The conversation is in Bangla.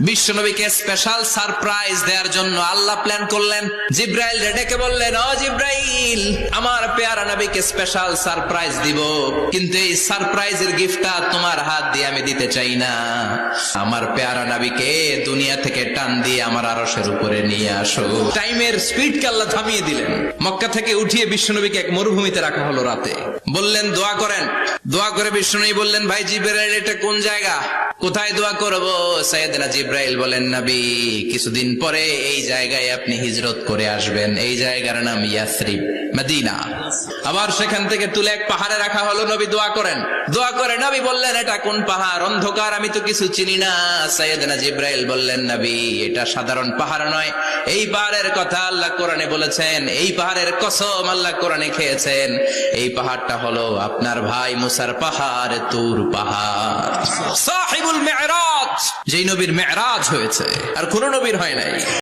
বিশ্বনবীকে স্পেশাল সারপ্রাইজ দেওয়ার জন্য আল্লাহ প্ল্যান করলেন। জিব্রাইল ডেকে বললেন, ও জিব্রাইল, আমার পেয়ারা নবীকে স্পেশাল সারপ্রাইজ দিব। কিন্তু এই সারপ্রাইজের গিফটটা তোমার হাত দিয়ে আমি দিতে চাই না। আমার পেয়ারা নবীকে দুনিয়া থেকে টান দিয়ে আমার উপরে নিয়ে আসো। টাইমের স্পিডকে আল্লাহ থামিয়ে দিলেন। মক্কা থেকে উঠিয়ে বিশ্বনবীকে এক মরুভূমিতে রাখা হলো রাতে। বললেন, দোয়া করেন। দোয়া করে বিষ্ণুনবী বললেন, ভাই জিব্রাইল, এটা কোন জায়গা? কোথায় দোয়া করব? করব সৈয়দনা জিব্রাইল বলেন, নবী, কিছুদিন পরে এই জায়গায় আপনি হিজরত করে আসবেন। এই জায়গার নাম ইয়াসরিব, মদিনা। আবার সেখান থেকে তুলে এক পাহাড়ে রাখা হলো, নবী দোয়া করেন। দোয়া করে নবী বললেন, এটা কোন পাহাড়? অন্ধকার, আমি তো কিছু চিনি না। সৈয়দনা জিব্রাইল বললেন, নবী, এটা সাধারণ পাহাড় নয়। এই পাহাড়ের কথা আল্লাহ কোরআনে বলেছেন, এই পাহাড়ের কসম আল্লাহ কোরআনে খেয়েছেন। এই পাহাড়টা হলো আপনার ভাই মুসার পাহাড়, তুর পাহাড়। সাহিবুল মেরাজ যেই নবীর মেরাজ হয়েছে আর কোন নবীর হয় নাই।